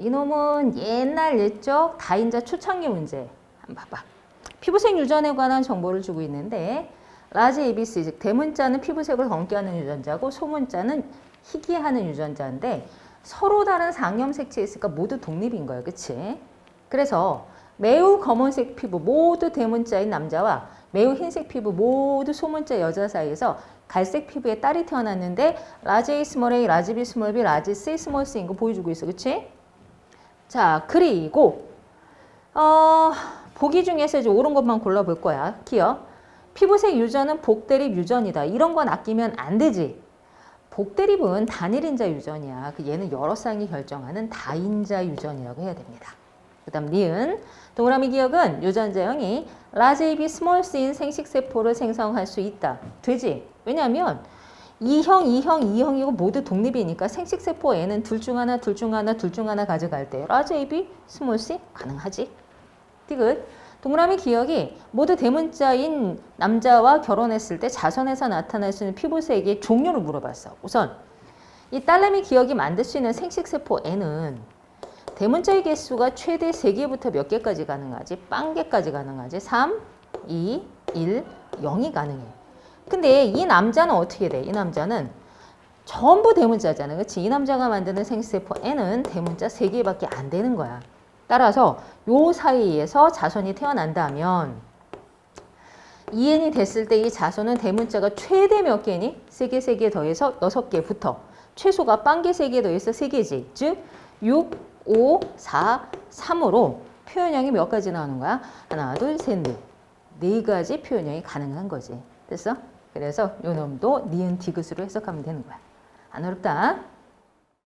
이놈은 옛날 옛적 다인자 초창기 문제. 한번 봐봐. 피부색 유전에 관한 정보를 주고 있는데 라지 ABC 즉 대문자는 피부색을 검게 하는 유전자고 소문자는 희귀하는 유전자인데 서로 다른 상염 색채에 있으니까 모두 독립인 거예요. 그치? 그래서 매우 검은색 피부 모두 대문자인 남자와 매우 흰색 피부 모두 소문자 여자 사이에서 갈색 피부의 딸이 태어났는데 라지 A 스몰 A, 라지 B 스몰 B, 라지 C 스몰 C인 거 보여주고 있어. 그치? 자, 그리고 어, 보기 중에서 이제 옳은 것만 골라볼 거야. 기억. 피부색 유전은 복대립 유전이다. 이런 건 아끼면 안 되지. 복대립은 단일인자 유전이야. 그 얘는 여러 쌍이 결정하는 다인자 유전이라고 해야 됩니다. 그 다음 니은. 동그라미 기억은 유전자형이 라지 AB 스몰 C인 생식세포를 생성할 수 있다. 되지? 왜냐하면 2형, 2형, 2형이고 모두 독립이니까 생식세포 N은 둘 중 하나, 둘 중 하나, 둘 중 하나 가져갈 때 라지 AB 스몰 C 가능하지. 디귿. 동그라미 기억이 모두 대문자인 남자와 결혼했을 때 자손에서 나타날 수 있는 피부색의 종류를 물어봤어. 우선 이 딸내미 기억이 만들 수 있는 생식세포 N은 대문자의 개수가 최대 3개부터 몇 개까지 가능하지? 빵 개까지 가능하지? 3, 2, 1, 0이 가능해. 근데 이 남자는 어떻게 돼? 이 남자는 전부 대문자잖아. 그렇지? 이 남자가 만드는 생식세포 N은 대문자 3개밖에 안 되는 거야. 따라서 요 사이에서 자손이 태어난다면 2n이 됐을 때 이 자손은 대문자가 최대 몇 개니? 3개, 3개 더해서 6개 붙어. 최소가 빵개 3개 더해서 3개지. 즉 6, 5, 4, 3으로 표현형이 몇 가지 나오는 거야? 하나, 둘, 셋, 넷. 네 가지 표현형이 가능한 거지. 됐어? 그래서 요 놈도 니은 디귿으로 해석하면 되는 거야. 안 어렵다.